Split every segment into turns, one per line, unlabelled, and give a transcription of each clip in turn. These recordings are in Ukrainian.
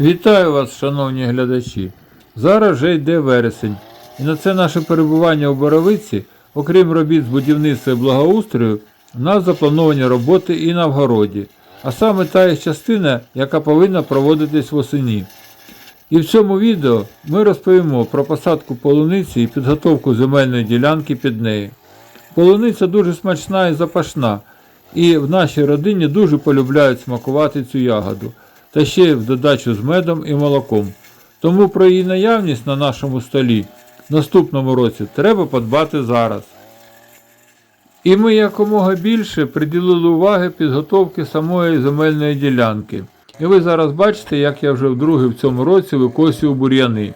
Вітаю вас, шановні глядачі. Зараз вже йде вересень, і на це наше перебування у Боровиці, окрім робіт з будівництва і благоустрою, у нас заплановані роботи і на вгороді, а саме та частина, яка повинна проводитись восені. І в цьому відео ми розповімо про посадку полуниці і підготовку земельної ділянки під неї. Полуниця дуже смачна і запашна, і в нашій родині дуже полюбляють смакувати цю ягоду, та ще в додачу з медом і молоком. Тому про її наявність на нашому столі в наступному році треба подбати зараз. І ми якомога більше приділили уваги підготовки самої земельної ділянки. І ви зараз бачите, як я вже вдруге в цьому році викосюю бур'яни.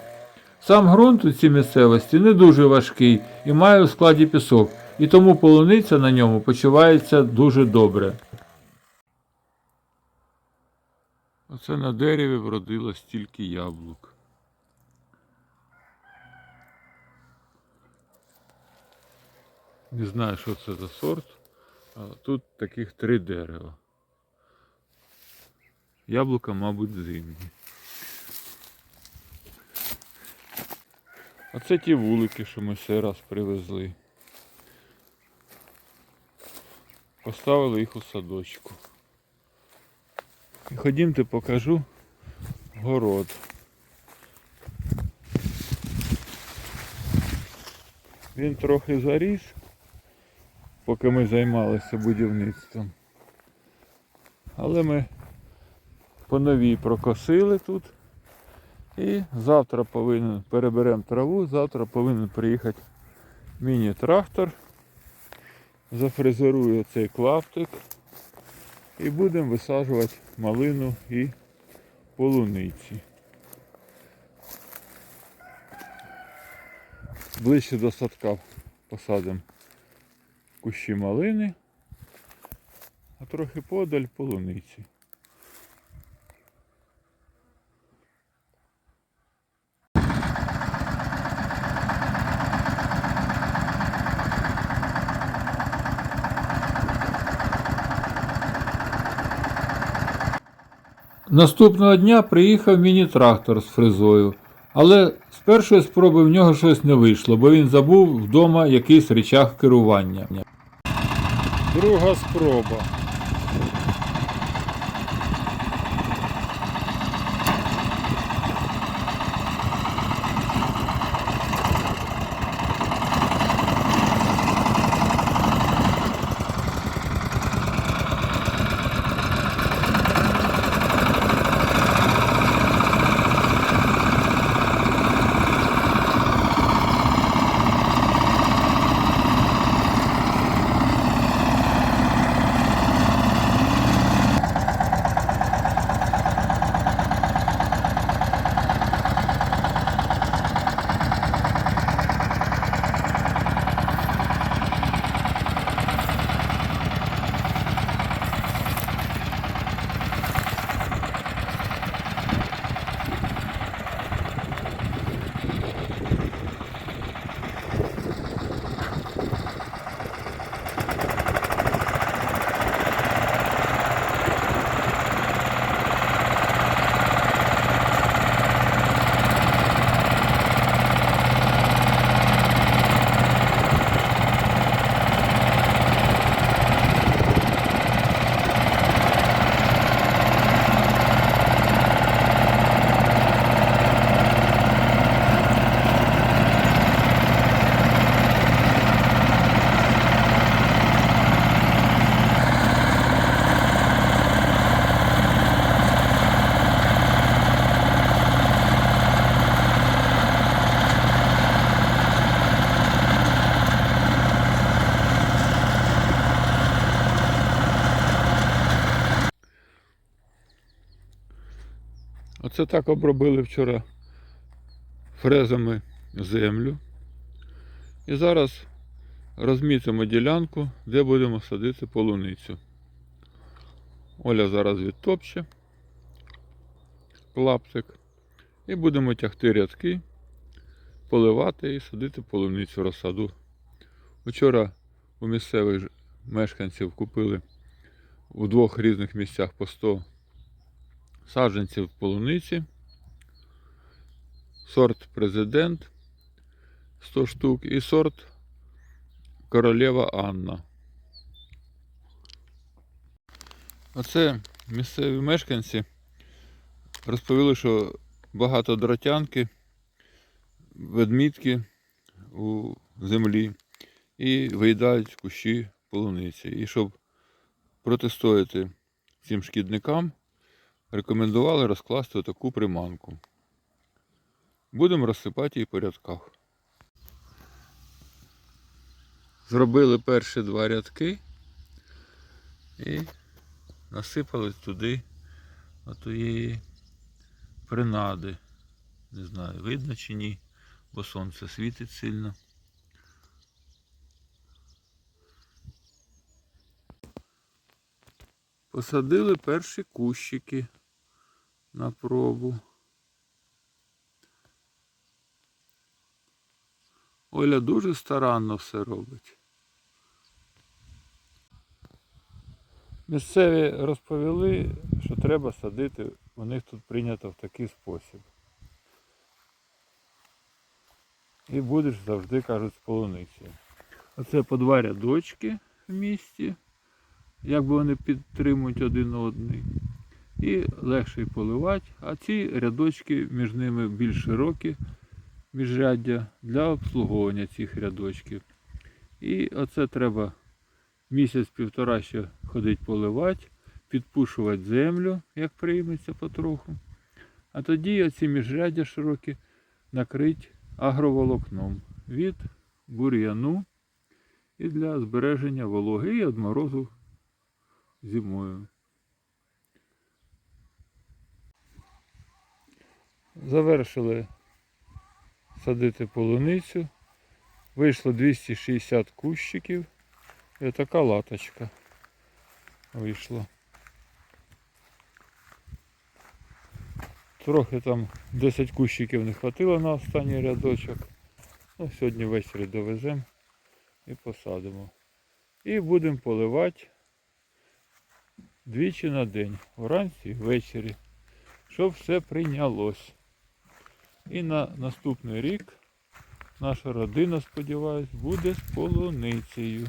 Сам ґрунт у цій місцевості не дуже важкий і має у складі пісок, і тому полуниця на ньому почувається дуже добре. Оце на дереві вродило стільки яблук. Не знаю, що це за сорт, а тут таких три дерева. Яблука, мабуть, зимні. А це ті вулики, що ми ще раз привезли. Поставили їх у садочку. І ходімте покажу город. Він трохи заріс, поки ми займалися будівництвом. Але ми по новій прокосили тут. І завтра повинен переберемо траву, завтра повинен приїхати міні-трактор. Зафрезерує цей клаптик і будемо висаджувати малину і полуниці. Ближче до садка посадимо кущі малини, а трохи подаль полуниці. Наступного дня приїхав міні-трактор з фрезою, але з першої спроби в нього щось не вийшло, бо він забув вдома якийсь речах керування. Друга спроба. Оце так обробили вчора фрезами землю. І зараз розмітимо ділянку, де будемо садити полуницю. Оля зараз відтопче клаптик. І будемо тягти рядки, поливати і садити полуницю розсаду. Вчора у місцевих мешканців купили у двох різних місцях по 100 саджанців полуниці. Сорт Президент 100 штук і сорт Королева Анна. Оце місцеві мешканці розповіли, що багато дротянки, ведмідки у землі і виїдають кущі полуниці. І щоб протистояти цим шкідникам, рекомендували розкласти таку приманку. Будемо розсипати її по рядках. Зробили перші два рядки і насипали туди отоєї принади. Не знаю, видно чи ні, бо сонце світить сильно. Посадили перші кущики на пробу. Оля дуже старанно все робить. Місцеві розповіли, що треба садити, у них тут прийнято в такий спосіб. І будеш завжди, кажуть, з полуницею. Оце по два рядочки в місті, якби вони підтримують один одний. І легше поливати, а ці рядочки між ними більш широкі, міжряддя для обслуговування цих рядочків. І оце треба місяць-півтора ще ходить поливати, підпушувати землю, як прийметься потроху. А тоді оці міжряддя широкі накрить агроволокном від бур'яну і для збереження вологи і від морозу зимою. Завершили садити полуницю. Вийшло 260 кущиків. І така латочка вийшла. Трохи там 10 кущиків не хватило на останній рядочок. Ну, сьогодні ввечері довеземо і посадимо. І будемо поливати двічі на день, вранці і ввечері, щоб все прийнялось. І на наступний рік наша родина, сподіваюсь, буде з полуницею.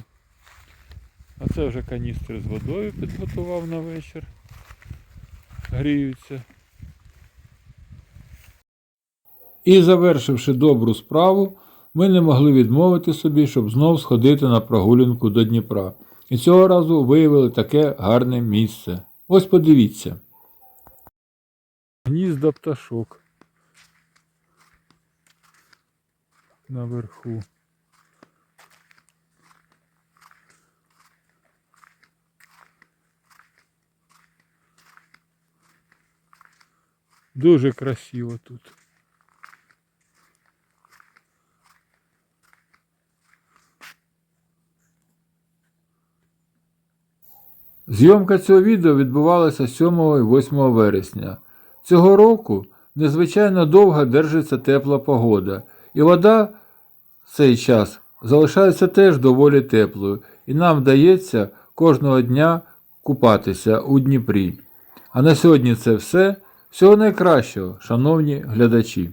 А це вже каністри з водою підготував на вечір. Гріються. І завершивши добру справу, ми не могли відмовити собі, щоб знов сходити на прогулянку до Дніпра. І цього разу виявили таке гарне місце. Ось подивіться. Гнізда пташок. Наверху. Дуже красиво тут. Зйомка цього відео відбувалася 7 і 8 вересня. Цього року незвичайно довго держиться тепла погода, і вода цей час залишається теж доволі теплою, і нам вдається кожного дня купатися у Дніпрі. А на сьогодні це все. Всього найкращого, шановні глядачі!